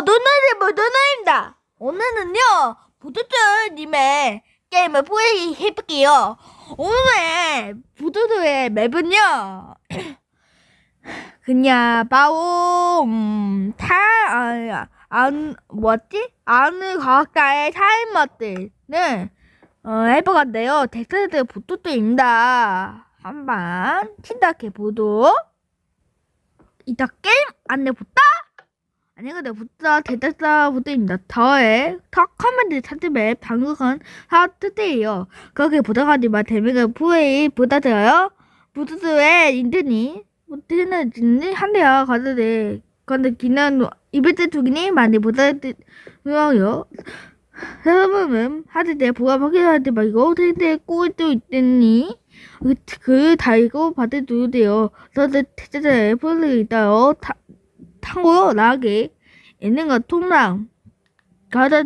노노리 모노노입니다. 오늘은요, 부두두님의 게임을 플레이해볼게요. 오늘의 부두두의 맵은요, 그냥 바로, 음, 타, 아, 안, 뭐지? 아는 과학자의 타임머스는, 어, 해볼 건데요. 텍스트 부두두입니다. 한번, 시작해 보도록. 이따 게임 안내부 터 아니 근데 부터 대대사 부터입니다. 저의 턱 커맨드 찾으면 방송은 하트데이요. 거기 부탁하지만 재미가 플레이 부탁드려요. 부두스의 인터니 부트는 진리 한대요. 가져대 근데 기는 이벤트 중이니 많이 부탁드려요. 하실 때 부가 확인하지 말고 텐트에 꽂을 있더니 그, 그 달고 받을 도 돼요. 저도 테스트에 플레이 있다요. 타, 참고로 나에게 있는 것 통랑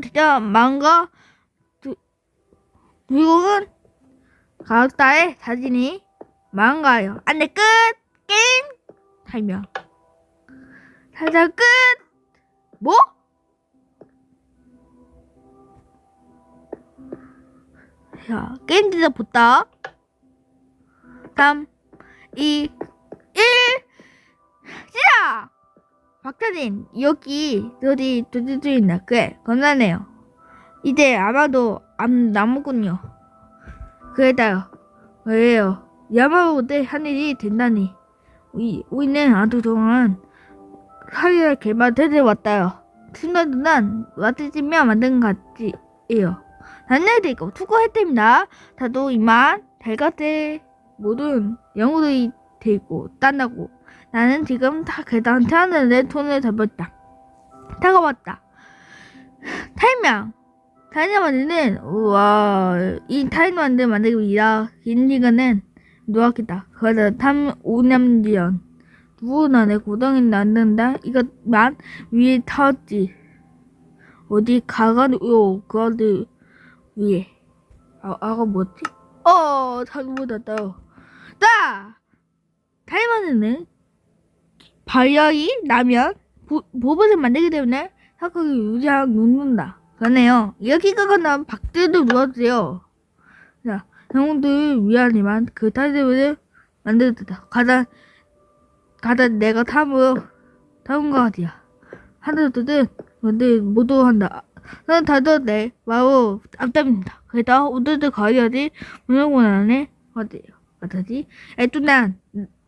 진짜 망가 두, 미국은 가격다의 사진이 망가요. 안돼 끝 게임 설명 살짝 끝 뭐? 자 게임 디자 보다 3 2 1 시작! 박사님, 여기 어디 두두두 있나? 그래, 건강해요. 이제 아마도 안 남았군요. 그래다요. 왜요? 야마보대 하늘이 된다니. 우리, 우리는 아주 동안 사회를 개발 되어왔다요. 순간순간 와트지면 만든 같지예요. 단내되고 투고했답니다. 다도 이만 달같이 모든 영웅들이 되고 딴다고. 나는 지금 다 계단 태하는데 손을 잡았다. 다가왔다. 탈명. 타이머니는 우와 이 타이머니 만들기 긴 시간은 누웠겠다. 그러다 탐 5년 전 누구나 내 고등이 났는데 이것만 위에 타지 어디 가가요 그거들 위에 아, 아가 뭐지? 어 잘못했다요. 자 타이머니는 발열이 나면 보, 보봇을 만들기 때문에 사각을 유지하고 눕는다. 그러네요. 이렇게 가거나 박들도 누워주세요. 자, 영웅들 위하지만 그 타이틀을 만들었다. 가다, 가다 내가 탐으로 타은 것 같아요. 하늘들은 근데 모두 한다. 난 다들 내 마우 앞답니다. 그래도 오늘도 가야지 무조건 안에 어디요? 어떠지? 애뚜난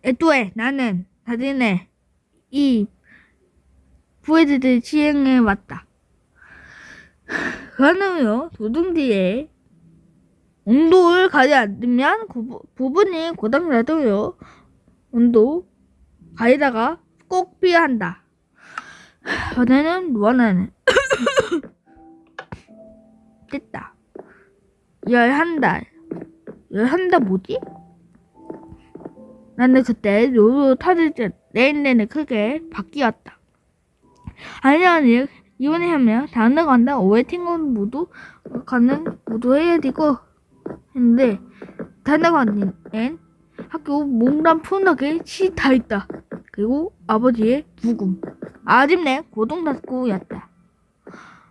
애뚜에 나는 사진에 이 부해들을 시행해 왔다. 그러면요 도둑지에 온도를 가지 않으면 그 부분이 고장나도요 온도 가에다가 꼭 필요한다. 전에는 원하는 됐다. 열한 달 열한 달 뭐지? 나는 그때 요로 타질 때 내내내 크게 바뀌었다. 아니 아니 이번에 하면 다른 간다 오해 친구는 모두 가는 모두 해야 되고 했는데 다른 간엔 학교 몸담 푸나게 시다 있다. 그리고 아버지의 죽음. 아집내 고동닫고였다.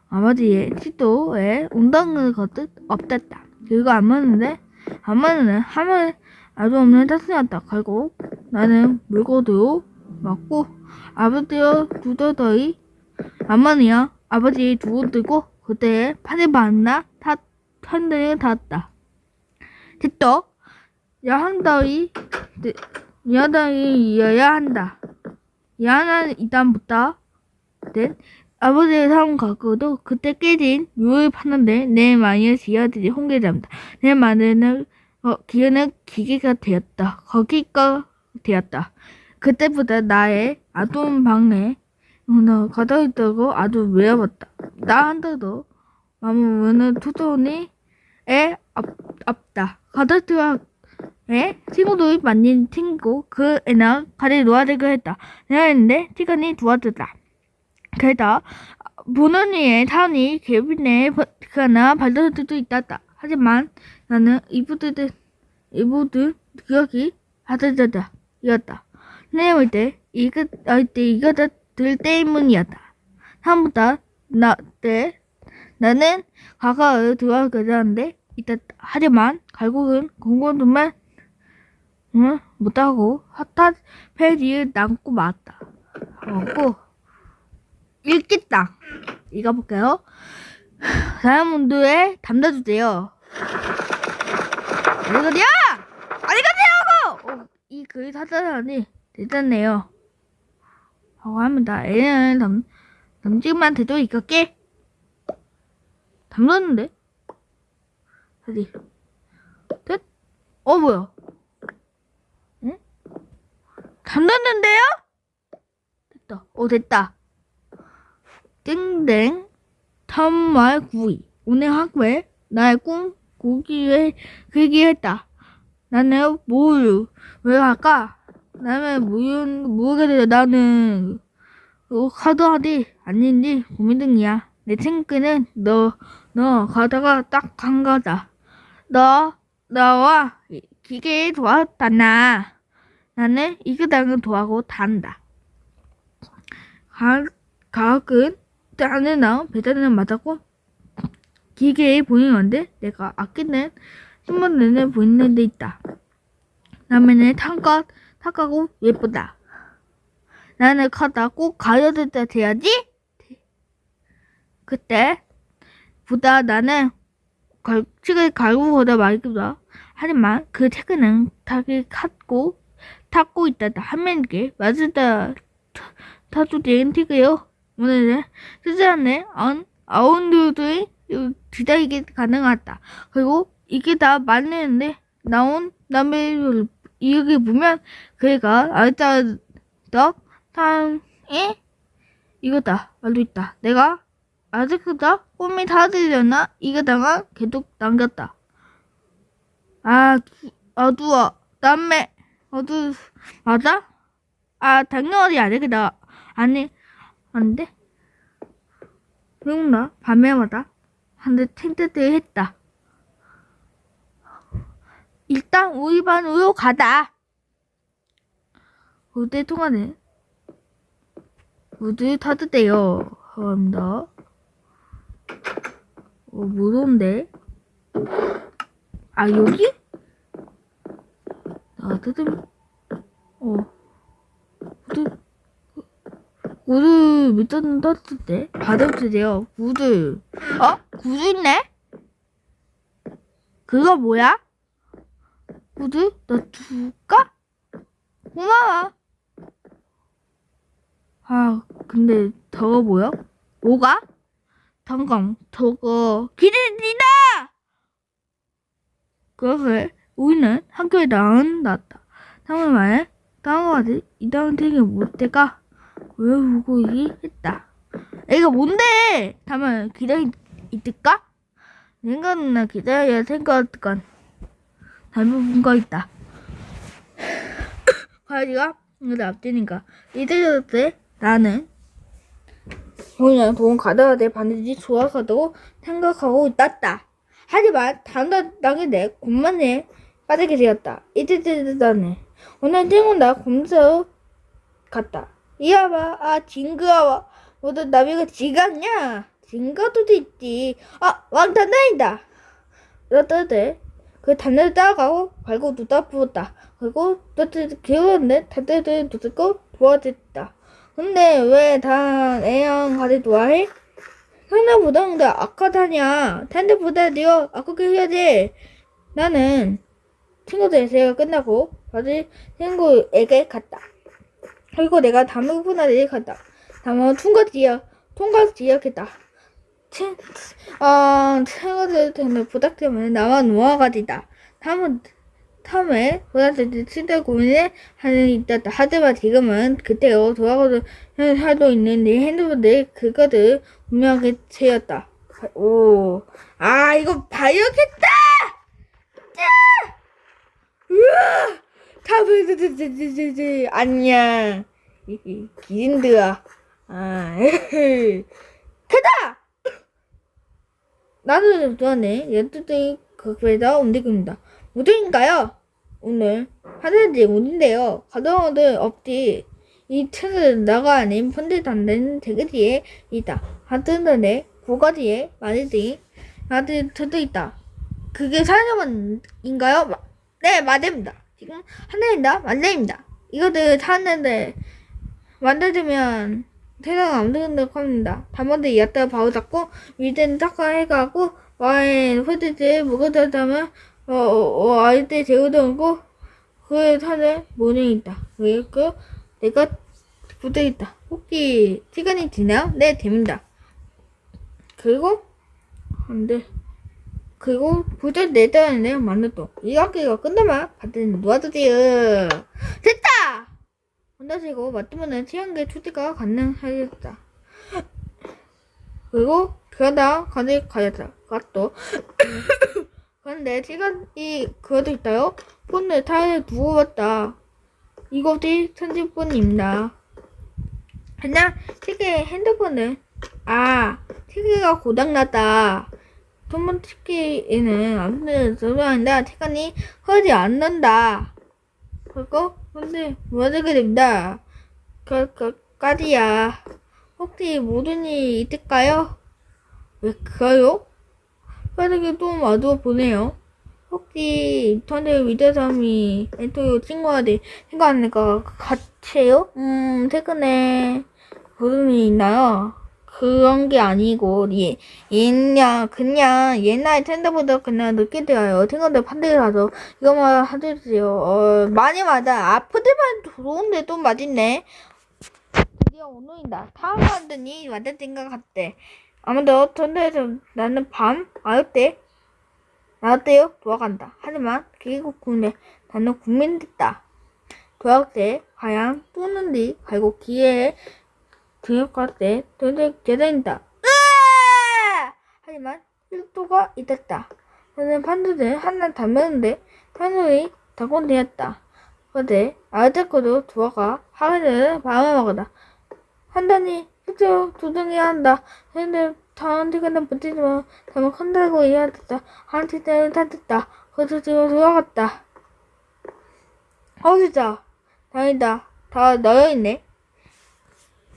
아버지의 시도에 운동을 거듭 없댔다. 그리고 안 맞는데 안 맞는 하면 아주 없는 탓이었다. 결국 나는 물고도 맞고 아버지와 두더더이 아마니야 아버지 두고 들고 그때 팔을 만나 타 현대에 닿았다. 됐다. 야한다이 야다이 이어야 한다. 야는 이단부터 된 아버지의 사람 갖고도 그때 깨진 유을 파는데 내 마음에 지어들이 홍게잡니다. 내 마음에는 어, 기어는 기계가 되었다. 거기가 되었다. 그때부터 나의 아동 방에 어, 가져있다고 아주 외워봤다. 나한테도 마음은 투톤이 에 없, 없다. 가져있다. 에 친구들이 만진 친구 그 애나 가지 놓아지고 했다. 내가 했는데 시간이 도와줬다. 게다 보는 이의 타운이 개빈에 가나 발달할 수도 있다. 하지만 나는 이부들 이부들 기억이 하드다 이었다. 내올 때 이거 할때 이거들 때문이었다. 다음부터 나, 네, 나는 가까이 들어가게 하는데 이따 하지만 결국은 공공도만 응? 못하고 핫핫 페이지에 남고 말았다. 하고 읽겠다. 읽어볼게요. 다이아몬드에 담다주세요. 어디가냐? 어디가냐고! 어, 이 글이 사다라니 대단해요. 하고 합니다. 애는 담, 담지만 돼도 있겠게? 담갔는데? 어디? 됐? 어, 뭐야? 응? 담갔는데요? 됐다. 어, 됐다. 땡땡. 탐말 구이. 오늘 학교에 나의 꿈 꾸기에 글기했다. 나는 뭘, 왜 할까? 나는 무슨, 모르겠어. 나는, 어, 카드하디 아닌지 고민 중이야. 내 친구는 너, 너 가다가 딱 한 거다. 너, 너와 기계에 도왔다나. 나는 이그 당을 도하고 단다. 가, 가학은 짠을 나온 배달을 맞았고, 기계에 보이는데 내가 아끼는 신문에는 보이는 데 있다. 라면을 탕가, 탁하고 예쁘다. 나는 가다 꼭될때 돼야지? 그때, 보다 나는 걸, 책을 갈고 보다 말기보다. 하지만 그 책은 타기 탔고, 탔고 있다. 하면게 맞았다. 타도 되는 티그요. 오늘은 스즈한의 안, 아웃루드의 디자이게 가능하다. 그리고 이게 다 맞는데 나온 남의 이렇게 보면 그가 알짜 더 탐에 이거다 말도 있다. 내가 아직보다 꿈이 다 들렸나 이거다가 계속 남겼다. 아 어두워 남매 어두 맞아? 아 당연히 아니겠다. 아니 안돼. 기억나 밤에마다 한대 텐트들 했다. 일단 우리 반으로 가다. 그때 통화는 모두 타드대요. 합니다. 어, 무서운데? 아, 여기? 아, 뜯음, 어. 구두, 구두 밑에는 떴을 받아주세요. 구두. 어? 구두 있네? 그거 뭐야? 구두? 너 줄까? 고마워. 아, 근데 저거 뭐야? 뭐가? 잠깐, 저거 기린이다! 그래, 우리는 학교에 나온다. 다음 가지 이다음 되게 못해가 왜 울고 했다. 애가 뭔데? 다음에 기다리 있을까? 생각나 기다려야 생각건 잘못 거 있다. 가야지가 이거 앞뒤니까 이들 때 나는 그냥 돈 가져야 돼 반드시 좋아하다고 생각하고 있었다. 하지만 나게 내 곰만에 빠지게 되었다. 나는 오늘 퇴근다 곰서 갔다. 이와봐 아 징그러워. 모두 나비가 지갔냐? 징가도 있지. 아 왕단단이다. 너희들 그 단을 따라가고 발고 누다 부었다. 그리고 너희들 귀여웠는데 다들 누고 도와줬다. 근데 왜 다 애양 가지 좋아해? 생각보다 근데 아까다냐. 텐트보다 네가 아깝게 해야지. 나는 친구들 대회가 끝나고 다시 친구에게 갔다. 그리고 내가 담을 분할에 갔다. 다음은 통과 지역, 통과 지역했다. 친, 어, 친구들 때문에 부탁 때문에 나와 놓아가지다. 다음은, 다음에 보다시피 친구 고민을 하는 있었다. 하지만 지금은 그때로 돌아가서 살도 있는데 핸드폰에 그거를 분명하게 채웠다. 오, 아, 이거 봐야겠다! 다브드드드드드 안녕. 기린드야. 아, 가다! 나는 좋아하네. 연투들이 그에다 움직입니다. 무슨인가요? 오늘 하늘지 문인데요. 가져오는 없지. 이 틀은 나가 아닌 펀드 대기 뒤에 있다. 하트는에 고가지에 마디들이 마디 들어 있다. 그게 사냥만인가요? 마- 네, 맞습니다. 지금 하늘입니다. 만렙입니다. 이것들 사는데 만들면 세상 안 되는다고 합니다. 담원들 이었다 바로 잡고 위대는 착각해가고 와인 후드들 먹어다면 어, 어, 어 아이들 재우던고 그의 산에 모닝이 있다. 그리고 내가 붙어 있다. 혹시 시간이 지나요? 네, 됩니다. 그리고 안돼. 그리고 부절 내다는 만나도 이 학기가 끝나면 받은 놓아주세요. 됐다. 혼자시고 맞으면 태양계 투지가 가능하겠다. 그리고 그러다 가지 가야다. 그것도 그런데 시간이 그어도 있다요. 폰을 타에 두고 왔다. 이것이 30분입니다. 그냥 시계 핸드폰은 아 시계가 고장났다. 전문 시계에는 아무튼 들어간다. 시간이 흐르지 않는다. 그리고 근데 뭐하게 됩니다. 그, 그까지야. 혹시 모든 일이 있을까요? 왜 그래요? 빠르게 또 마주 보네요. 혹시 인터넷 위대삼이 엔토요 친구한테 생각하는 것 같아요? 음, 최근에 일이 있나요? 그런 게 아니고, 예, 그냥, 그냥 옛날 텐더보다 그냥 늦게 되어요. 친구들 판들이라서 이거만 해주세요. 어, 많이 맞아. 아프지만 좋은데 또 맞았네. 드디어 오늘이다. 다음 만드니 맞았던 것 같대. 아무도 전대에서 나는 밤 아홉 때 나왔대요 돌아간다. 하지만 그리고 군대 나는 국민 됐다. 돌아갈 때 과연 뚫는 뒤 갈고 기회에 등역할 때 도저히 계단이다. 하지만 실도가 있었다. 나는 판도를 하나 담았는데 판도이 닭곤되었다. 그런데 아들거도 돌아가 하늘을 마음먹었다. 판단이 실제로 조정해야 한다. 근데 다음 시간은 버티지만 잘못한다고 이해했다. 한테 때를 탓했다. 그래서 지금 돌아갔다. 어 진짜 다행이다. 다 너여있네.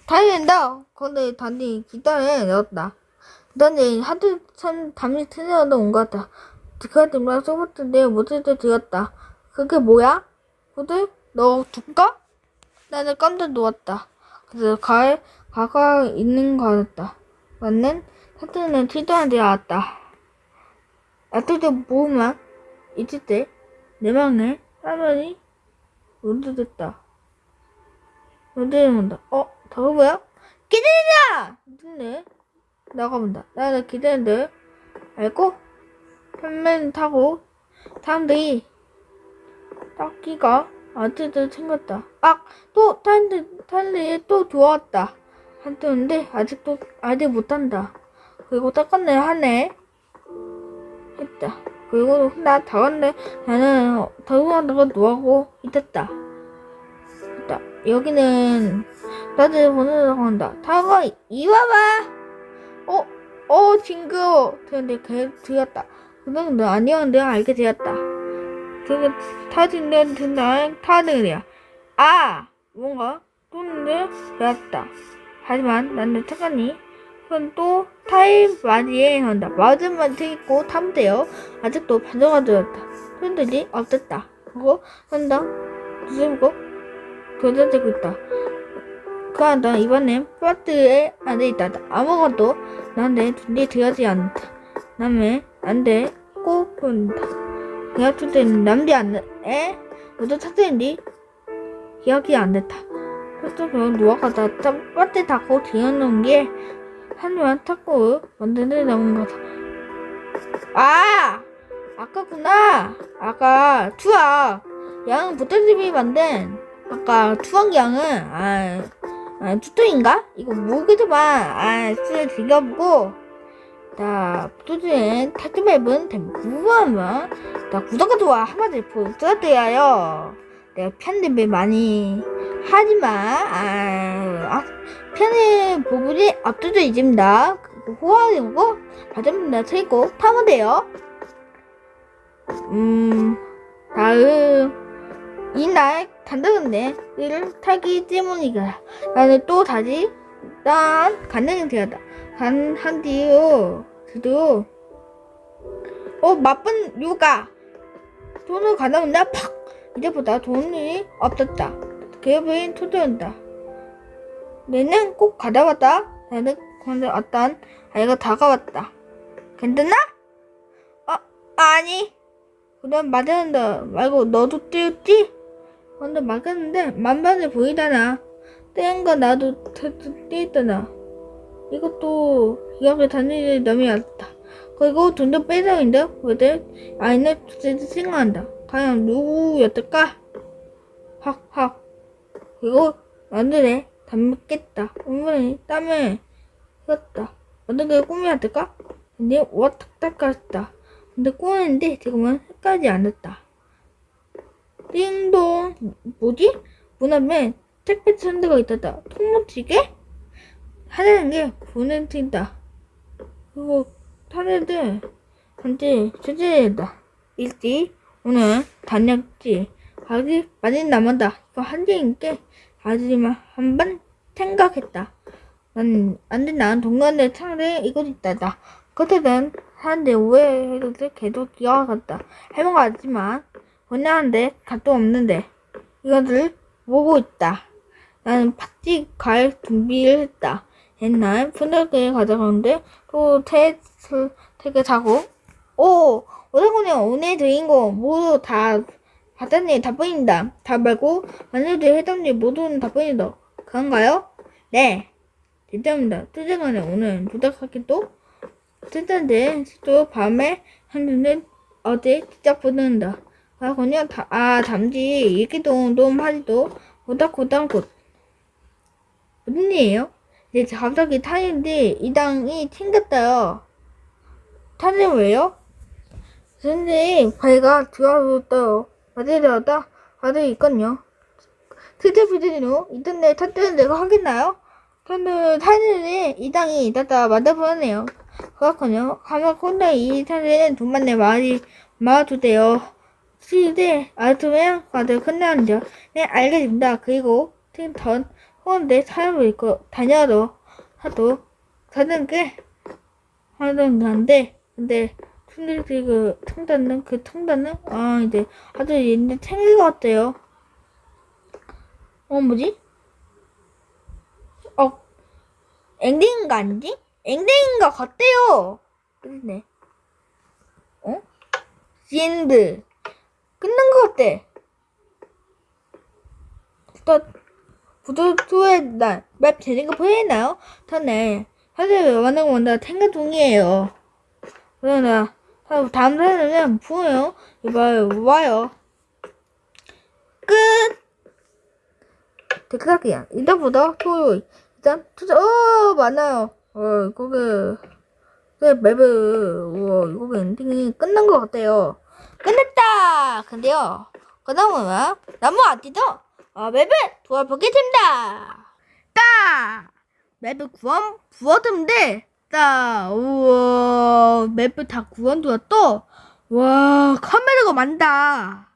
다행이다. 근데 단지 기다에 넣었다. 그다음에 하도 참 담이 트내어도 온 것 같다. 그때마다 소부터 내 모습을 들었다. 그게 뭐야? 호들? 너 둘까? 나는 깜짝 놀랐다. 그래서 가에 가가 있는 거 같았다. 맞는 사투는 티도한테 왔다. 나도 모으만 있을 때내 방에 화면이 우드됐다. 우드는다. 어? 저거 뭐야? 기다리자! 근데 나가본다. 나는 기다리는데 알고 편면 타고 사람들이 딱기가 아직도 챙겼다. 아! 또 타는데 타는데 또 들어왔다. 한뜨는데 아직도 아직 못한다. 그리고 닦았네 하네. 했다. 그리고 나 다갔네 나는 더우한다고 누워하고 있었다. 있다. 여기는 나들 보내려고 한다. 다가 이리 와봐. 어? 어 징그러워. 근데 걔 들었다. 그냥 너 아니었는데 알게 되었다. 그게 타진된 든다 타들이야. 아 뭔가 뚫는데 되었다. 하지만 나는 착하니 그건 또 타임 맞이에 한다. 맞은만 트있고 탐대요. 아직도 반성가 들었다. 흔들이 없었다. 그거 한다. 뒤집고 교전되고 있다. 그한다 이번엔 플라트에 안에 있다. 아무것도 나한테 눈이 들어지 않다. 남의 안돼 꼭 본다. 대학 때는 남지 않네. 에? 모두 찾았는데 기억이 안 됐다. 그래서 그냥 누워가다 땀바tte 닦고 뒤어놓은 게 하지만 탁구 만드는 남은 거다. 아! 아까구나. 아까 투학 양 부처집이 만든 아까 투학 양은 아, 아 투토인가? 이거 모르겠지만 아 진짜 즐겨보고 나 부처집은 타투 맵은 대부분은 나 구독과 좋아 한마디 부탁드려요. 내가 편집을 많이 하지만 아, 아 편의 부분이 있습니다. 호화이고 받으면 최고 타면 돼요. 음 다음 이날 단단한데 이를 타기 때문이다. 나는 또 다시 난 가능이 되었다. 간한 뒤요 드디어 어 나쁜 요가 돈을 가져온다 팍 이제보다 돈이 없었다. 기업인 초조한다. 내는 꼭 가져왔다. 나는 근데 어떤 아이가 다가왔다. 괜찮나? 어 아니. 그럼 맞았는데 말고 너도 뛰었지? 근데 맞았는데 만반에 보이잖아. 뗀거 나도 뛰었잖아. 이것도 기업에 다니는 놈이 왔다. 그리고 돈도 빼서인데 왜들 아이는 생각한다. 과연 누구였을까? 확 확. 그리고 오늘의 담겠다. 오늘의 땀을 흘렸다. 오늘의 꿈이었을까? 근데 와탁탁했다. 근데 꿈인데 지금은 헷갈리지 않았다. 띵동 뭐지? 문 앞에 택배 선대가 있었다. 통모치게? 하는 게 보낸 튄다. 그리고 타네들 한테 주제다. 일지 오늘 다녔지. 아직 많이 남았다. 이거 한 개인게 하지만 한 번 생각했다. 난 안돼 나는 동간의 창에 이곳 있다다. 그때는 하는데 왜 해도 계속 기어갔다. 해본 거 같지만 원하는데 값도 없는데 이것을 보고 있다. 나는 팥집 갈 준비를 했다. 옛날 푸들게 가져가는데 또 테스 택을 타고 오 오래군에 오늘 주인공 모두 다 받았네 답변입니다. 다 말고 만일도 해당 일 모두는 답변이다. 그런가요? 네. 진짜입니다. 뜨지간에 오늘 도착하기도 뜨던데 또 밤에 한눈에 어제 진짜 보는다. 아 그냥 다, 아 잠시 얘기도 좀 하지도 고닥고닥 곧 무슨 일이에요? 이제 갑자기 타는데 이당이 튕겼어요. 타는 왜요? 선생님 배가 들어왔어요. 맞으려다 아들 있거든요. 트제 비디오 인터넷 찾는 데가 하겠나요? 근데 타는데 이당이 있다가 맞아보네요. 그렇군요. 가만 콘다 이 타는 돈만 내 말이 말아주세요. 시대 알투면 과들 끝나는죠. 네 알겠습니다. 그리고 전 혼데 사람을 있고 다녀도 하도 사는 게 하는 건데 근데 충들이 그 청단은 그 청단은 아 이제 아주 옛날 챙길 것 같아요. 어 뭐지? 어 엔딩인가 아니지? 엔딩인가 같대요. 그러네. 어? 엔드 끝난 것 같대. 또 부두투의 날, 맵 재는 거 보이나요? 전에 사실 완전 원다 탱가 중이에요. 그러나 다음 사연은 보여요. 이봐요, 와요. 끝. 댓글 할게요. 이따보다 토요일 일단 투자 어 많아요. 어 거기 그 맵을 어 이거 엔딩이 끝난 것 같아요. 끝냈다. 근데요. 그 다음은 나무 아티도 어, 맵을 구워보겠습니다. 따! 맵을 구워, 구워둔데, 따, 우와, 맵을 다 구워두었또, 와, 카메라가 많다.